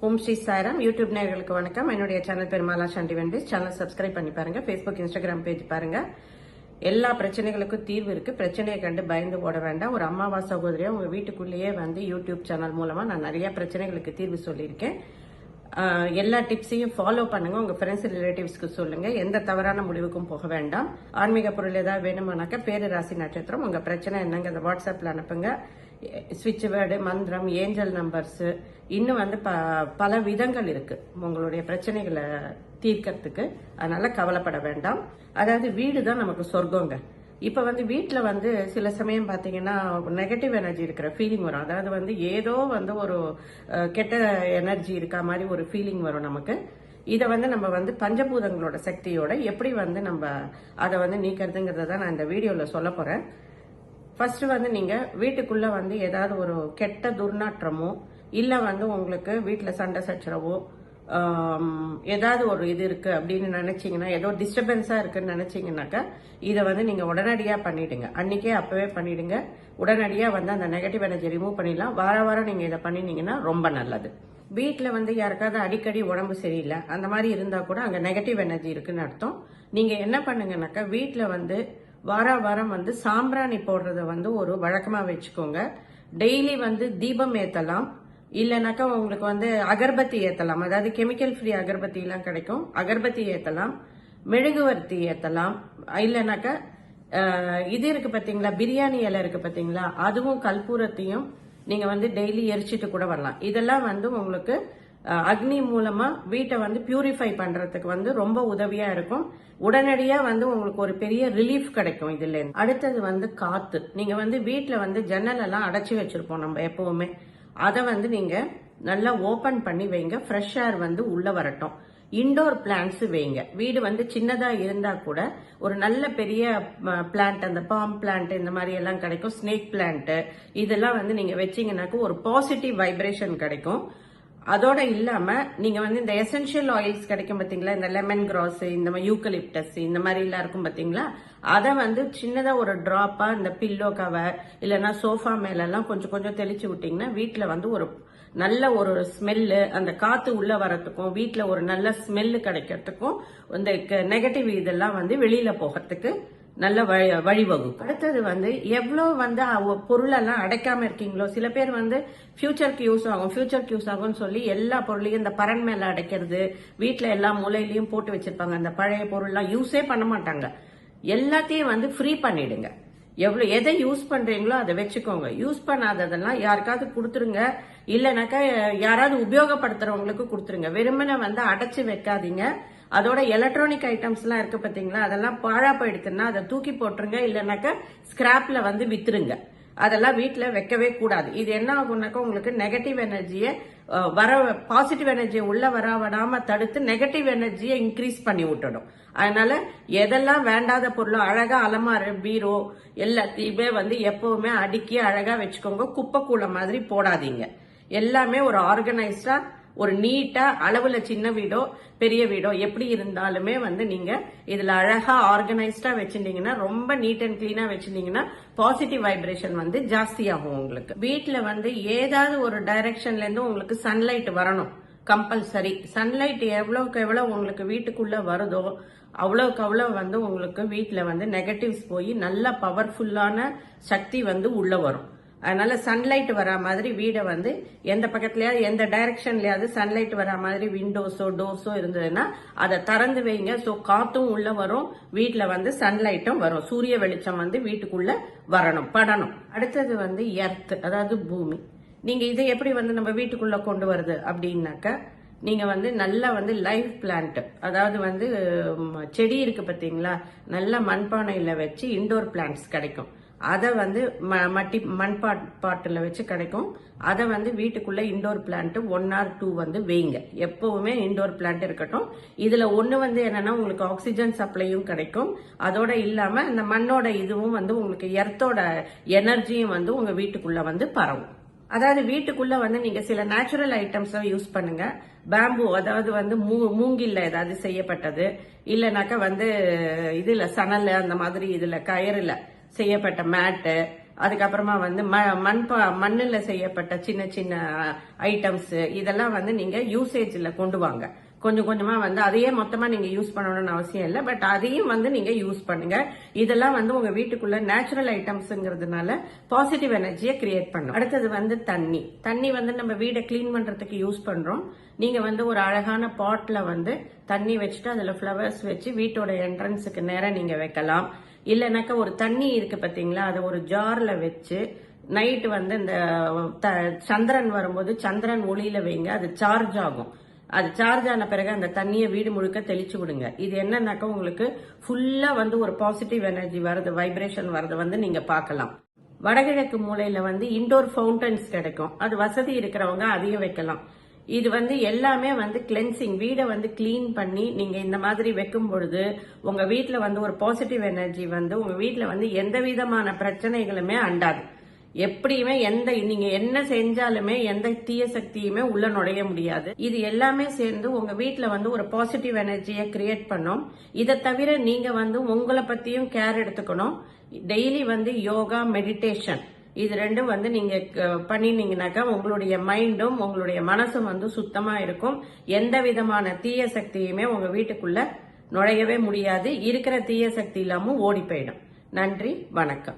ஓம் Sri Sairam. YouTube நேர்களுக்கு வணக்கம். என்னுடைய சேனல் பெருமாளா மாலா சாண்டி வெண்டிஸ். சேனல் சப்ஸ்கிரைப் பண்ணி பாருங்க. ஃபேஸ்புக் இன்ஸ்டாகிராம் பேஜ் பாருங்க. எல்லா பிரச்சனைகளுக்கும் தீர்வு இருக்கு. பிரச்சனையை கண்டு பயந்து ஓட வேண்டாம். ஒரு அம்மாவா சகோதரியா உங்க வீட்டுக்குள்ளேயே வந்து யூடியூப் சேனல் மூலமா நான் நிறைய பிரச்சனைகளுக்கு தீர்வு சொல்லியிருக்கேன். எல்லா டிப்ஸையும் ஃபாலோ பண்ணுங்க. உங்க ஃப்ரெண்ட்ஸ் ரிலேட்டிவ்ஸ்க்கு சொல்லுங்க. எந்த தவறான முடிவுக்கும் போக வேண்டாம். ஆன்மீக பொருள் ஏதாவது வேணுமானாக்கா பேரு ராசி நட்சத்திரம் உங்க பிரச்சனை என்னங்க வாட்ஸ்அப்ல அனுப்புங்க. ஸ்விட்ச் வேர்டு மந்திரம் ஏஞ்சல் நம்பர்ஸ் இன்னும் வந்து ப- பல விதங்கள் இருக்கு. உங்களுடைய பிரச்சனைகளை தீர்க்கறதுக்கு. அதனால கவலைப்பட வேண்டாம். அதாவது வீடு தான் நமக்கு சொர்க்கங்க. இப்போ வந்து வீட்டில் வந்து சில சமயம் பார்த்தீங்கன்னா நெகட்டிவ் எனர்ஜி இருக்கிற ஃபீலிங் வரும். அதாவது வந்து ஏதோ வந்து ஒரு கெட்ட எனர்ஜி இருக்கா மாதிரி ஒரு ஃபீலிங் வரும் நமக்கு. இதை வந்து நம்ம வந்து பஞ்சபூதங்களோட சக்தியோட எப்படி வந்து நம்ம அதை வந்து நீக்கிறதுங்கிறத தான் நான் இந்த வீடியோவில் சொல்ல போகிறேன் ஃபர்ஸ்ட் வந்து நீங்கள் வீட்டுக்குள்ள வந்து ஏதாவது ஒரு கெட்ட துர்நாற்றமோ இல்லை வந்து உங்களுக்கு வீட்டில் சண்டை சச்சரவோ ஏதாவது ஒரு இது இருக்கு அப்படின்னு நினைச்சீங்கன்னா ஏதோ டிஸ்டர்பன்ஸா இருக்குன்னு நினைச்சீங்கன்னாக்கா இதை வந்து நீங்க உடனடியா பண்ணிடுங்க. அன்னைக்கே அப்பவே பண்ணிடுங்க. உடனடியா வந்து அந்த நெகட்டிவ் எனர்ஜி ரிமூவ் பண்ணிடலாம். வார வாரம் நீங்க இதை பண்ணினீங்கன்னா ரொம்ப நல்லது. வீட்டில் வந்து யாருக்காவது அடிக்கடி உடம்பு சரியில்லை அந்த மாதிரி இருந்தால் கூட அங்கே நெகட்டிவ் எனர்ஜி இருக்குன்னு அர்த்தம். நீங்கள் என்ன பண்ணுங்கனாக்கா வீட்டில் வந்து வார வாரம் வந்து சாம்பிராணி போடுறத வந்து ஒரு வழக்கமாக வச்சுக்கோங்க. டெய்லி வந்து தீபம் ஏற்றலாம் இல்லைனாக்கா உங்களுக்கு வந்து அகர்பத்தி ஏத்தலாம். அதாவது கெமிக்கல் ஃப்ரீ அகர்பத்தி எல்லாம் கிடைக்கும். அகர்பத்தி ஏற்றலாம் மெழுகுவர்த்தி ஏத்தலாம். இல்லைனாக்கா இது இருக்கு பார்த்தீங்களா பிரியாணி இலை இருக்கு பார்த்தீங்களா அதுவும் கற்பூரத்தையும் நீங்க வந்து டெய்லி எரிச்சிட்டு கூட வரலாம். இதெல்லாம் வந்து உங்களுக்கு அக்னி மூலமா வீட்டை வந்து பியூரிஃபை பண்றதுக்கு வந்து ரொம்ப உதவியா இருக்கும். உடனடியா வந்து உங்களுக்கு ஒரு பெரிய ரிலீஃப் கிடைக்கும் இதுல அடுத்தது வந்து காத்து. நீங்க வந்து வீட்டில் வந்து ஜன்னல் எல்லாம் அடைச்சி வச்சிருப்போம் நம்ம எப்பவுமே. அதை வந்து நீங்கள் நல்லா ஓப்பன் பண்ணி வைங்க. ஃப்ரெஷ் ஏர் வந்து உள்ளே வரட்டும். இண்டோர் பிளான்ஸ் வைங்க. வீடு வந்து சின்னதா இருந்தா கூட ஒரு நல்ல பெரிய பிளான்ட் அந்த பாம் பிளான்ட் இந்த மாதிரி எல்லாம் கிடைக்கும். ஸ்னேக் பிளான்ட் இதெல்லாம் வந்து நீங்க வச்சீங்கன்னாக்கா ஒரு பாசிட்டிவ் வைப்ரேஷன் கிடைக்கும். அதோட இல்லாம நீங்க வந்து இந்த எசென்ஷியல் ஆயில்ஸ் கிடைக்கும் பாத்தீங்களா? இந்த லெமன் கிராஸ் இந்த மாதிரி யூக்கலிப்டஸ் இந்த மாதிரி எல்லாம் இருக்கும் பாத்தீங்களா? அதை வந்து சின்னதா ஒரு டிராப்பா இந்த பில்லோ கவர் இல்லைன்னா சோஃபா மேல எல்லாம் கொஞ்சம் கொஞ்சம் தெளிச்சு விட்டீங்கன்னா வீட்டுல வந்து ஒரு நல்ல ஒரு ஸ்மெல்லு அந்த காத்து உள்ள வரத்துக்கும் வீட்டுல ஒரு நல்ல ஸ்மெல்லு கிடைக்கிறதுக்கும் இந்த நெகட்டிவ் இதெல்லாம் வந்து வெளியில போகிறதுக்கு நல்ல வழி வழிவகுக்கும். அடுத்தது வந்து எவ்வளோ வந்து பொருளெல்லாம் அடைக்காம இருக்கீங்களோ சில பேர் வந்து ஃபியூச்சருக்கு யூஸ் ஆகும் ஃபியூச்சருக்கு யூஸ் ஆகும்னு சொல்லி எல்லா பொருளையும் இந்த பரன் மேல அடைக்கிறது வீட்டில் எல்லா மூலையிலயும் போட்டு வச்சிருப்பாங்க. அந்த பழைய பொருள்லாம் யூஸே பண்ண மாட்டாங்க. எல்லாத்தையும் வந்து ஃப்ரீ பண்ணிடுங்க. எவ்வளவு எதை யூஸ் பண்றீங்களோ அதை வச்சுக்கோங்க. யூஸ் பண்ணாததெல்லாம் யாருக்காவது கொடுத்துருங்க. இல்லைனாக்கா யாராவது உபயோகப்படுத்துறவங்களுக்கு கொடுத்துருங்க. வெறுமனை வந்து அடைச்சு வைக்காதீங்க. அதோட எலக்ட்ரானிக் ஐட்டம்ஸ் எல்லாம் இருக்கு பாத்தீங்களா? அதெல்லாம் பாழா போயிடுச்சுன்னா அதை தூக்கி போட்டுருங்க. இல்லைனாக்கா ஸ்கிராப்ல வந்து வித்துருங்க. அதெல்லாம் வீட்டில் வைக்கவே கூடாது. இது என்ன ஆகும்னாக்கா உங்களுக்கு நெகட்டிவ் எனர்ஜியை வர பாசிட்டிவ் எனர்ஜியை உள்ள வர விடாமல் தடுத்து நெகட்டிவ் எனர்ஜியை இன்க்ரீஸ் பண்ணி விட்டுடும். அதனால எதெல்லாம் வேண்டாத பொருளோ அழகா அலமாறு பீரோ எல்லாத்தையுமே வந்து எப்பவுமே அடுக்கி அழகா வச்சுக்கோங்க. குப்பை கூள மாதிரி போடாதீங்க. எல்லாமே ஒரு ஆர்கனைஸ்டா ஒரு நீட்டா அளவுல சின்ன வீடோ பெரிய வீடோ எப்படி இருந்தாலுமே வந்து நீங்க இதுல அழகா ஆர்கனைஸ்டா வச்சிருந்தீங்கன்னா ரொம்ப நீட் அண்ட் கிளீனா வச்சிருந்தீங்கன்னா பாசிட்டிவ் வைப்ரேஷன் வந்து ஜாஸ்தியாகும் உங்களுக்கு. வீட்டில் வந்து ஏதாவது ஒரு டைரக்ஷன்ல இருந்து உங்களுக்கு சன்லைட் வரணும். கம்பல்சரி. சன்லைட் எவ்வளவுக்கு எவ்வளவு உங்களுக்கு வீட்டுக்குள்ள வருதோ அவ்வளவுக்கு அவ்வளவு வந்து உங்களுக்கு வீட்டில் வந்து நெகட்டிவ்ஸ் போய் நல்ல பவர்ஃபுல்லான சக்தி வந்து உள்ள வரும். அதனால சன்லைட் வரா மாதிரி வீடை வந்து எந்த பக்கத்துலயாவது எந்த டைரக்ஷன்லயாவது சன்லைட் வரா மாதிரி விண்டோஸோ டோர்ஸோ இருந்ததுன்னா அதை திறந்து வைங்க. ஸோ காத்தும் உள்ள வரும். வீட்டில் வந்து சன்லைட்டும் வரும். சூரிய வெளிச்சம் வந்து வீட்டுக்குள்ள வரணும் படணும். அடுத்தது வந்து எர்த் அதாவது பூமி. நீங்க இதை எப்படி வந்து நம்ம வீட்டுக்குள்ள கொண்டு வருது அப்படின்னாக்க நீங்க வந்து நல்லா வந்து லைஃப் பிளான்ட் அதாவது வந்து செடி இருக்கு பார்த்தீங்களா? நல்ல மண்பானையில வச்சு இண்டோர் பிளான்ட்ஸ் கிடைக்கும். அதை வந்து ம- மட்டி மண் பாட் பாட்டில் வச்சு கிடைக்கும். அதை வந்து வீட்டுக்குள்ளே indoor plant one or two வந்து வைங்க. எப்போவுமே இண்டோர் பிளான்ட் இருக்கட்டும். இதில் ஒன்று வந்து என்னென்னா உங்களுக்கு ஆக்சிஜன் சப்ளையும் கிடைக்கும். அதோட இல்லாமல் அந்த மண்ணோட இதுவும் வந்து உங்களுக்கு எர்த்தோட எனர்ஜியும் வந்து உங்கள் வீட்டுக்குள்ளே வந்து பரவும். அதாவது வீட்டுக்குள்ள வந்து நீங்க சில நேச்சுரல் ஐட்டம்ஸை யூஸ் பண்ணுங்க. பேம்பு அதாவது வந்து மூ- மூங்கில்ல ஏதாவது செய்யப்பட்டது. இல்லைனாக்கா வந்து இதுல சணல் அந்த மாதிரி இதுல கயறுல செய்யப்பட்ட மேட்டு அதுக்கப்புறமா வந்து ம மண் மண்ணில் செய்யப்பட்ட சின்ன சின்ன ஐட்டம்ஸ் இதெல்லாம் வந்து நீங்க யூசேஜில் கொண்டு வாங்க. கொஞ்சம் கொஞ்சமா வந்து அதையே மொத்தமா நீங்க யூஸ் பண்ணணும்னு அவசியம் இல்லை பட் அதையும் வந்து நீங்க யூஸ் பண்ணுங்க. இதெல்லாம் வந்து உங்க வீட்டுக்குள்ள நேச்சுரல் ஐட்டம்ஸ்ங்கிறதுனால பாசிட்டிவ் எனர்ஜியை கிரியேட் பண்ணும். அடுத்தது வந்து தண்ணி. தண்ணி வந்து நம்ம வீடை க்ளீன் பண்றதுக்கு யூஸ் பண்றோம். நீங்க வந்து ஒரு அழகான பாட்ல வந்து தண்ணி வச்சுட்டு அதுல ஃப்ளவர்ஸ் வச்சு வீட்டோட என்ட்ரன்ஸுக்கு நேரம் நீங்க வைக்கலாம். இல்லைனாக்கா ஒரு தண்ணி இருக்கு பார்த்தீங்களா அதை ஒரு ஜார்ல வச்சு நைட்டு வந்து இந்த த- சந்திரன் வரும்போது சந்திரன் ஒளியில வைங்க அது சார்ஜ் ஆகும். அது சார்ஜ் ஆன பிறகு அந்த தண்ணியை வீடு முழுக்க தெளிச்சு விடுங்க. இது என்னன்னாக்கா உங்களுக்கு ஃபுல்லா வந்து ஒரு பாசிட்டிவ் எனர்ஜி வருது வைப்ரேஷன் வரது வந்து நீங்க பார்க்கலாம். வடகிழக்கு மூலையில வந்து இண்டோர் ஃபவுண்டன்ஸ் கிடைக்கும். அது வசதி இருக்கிறவங்க அதிகம் வைக்கலாம். இது வந்து எல்லாமே வந்து கிளென்சிங் வீடை வந்து க்ளீன் பண்ணி நீங்க இந்த மாதிரி வைக்கும் பொழுது உங்க வீட்டில் வந்து ஒரு பாசிட்டிவ் எனர்ஜி வந்து உங்க வீட்டில் வந்து எந்த விதமான பிரச்சனைகளுமே அண்டாது. எப்படியுமே எந்த நீங்க என்ன செஞ்சாலுமே எந்த தீய சக்தியுமே உள்ள நுழைய முடியாது. இது எல்லாமே சேர்ந்து உங்க வீட்டுல வந்து ஒரு பாசிட்டிவ் எனர்ஜியை கிரியேட் பண்ணும். இதை தவிர நீங்க வந்து உங்களை பத்தியும் கேர் எடுத்துக்கணும். டெய்லி வந்து யோகா மெடிடேஷன் இது ரெண்டும் வந்து நீங்க க- பண்ணினீங்கனாக்கா உங்களுடைய மைண்டும் உங்களுடைய மனசும் வந்து சுத்தமா இருக்கும். எந்த விதமான தீய சக்தியுமே உங்க வீட்டுக்குள்ள நுழையவே முடியாது. இருக்கிற தீய சக்தி இல்லாமல் ஓடி போயிடும். நன்றி வணக்கம்.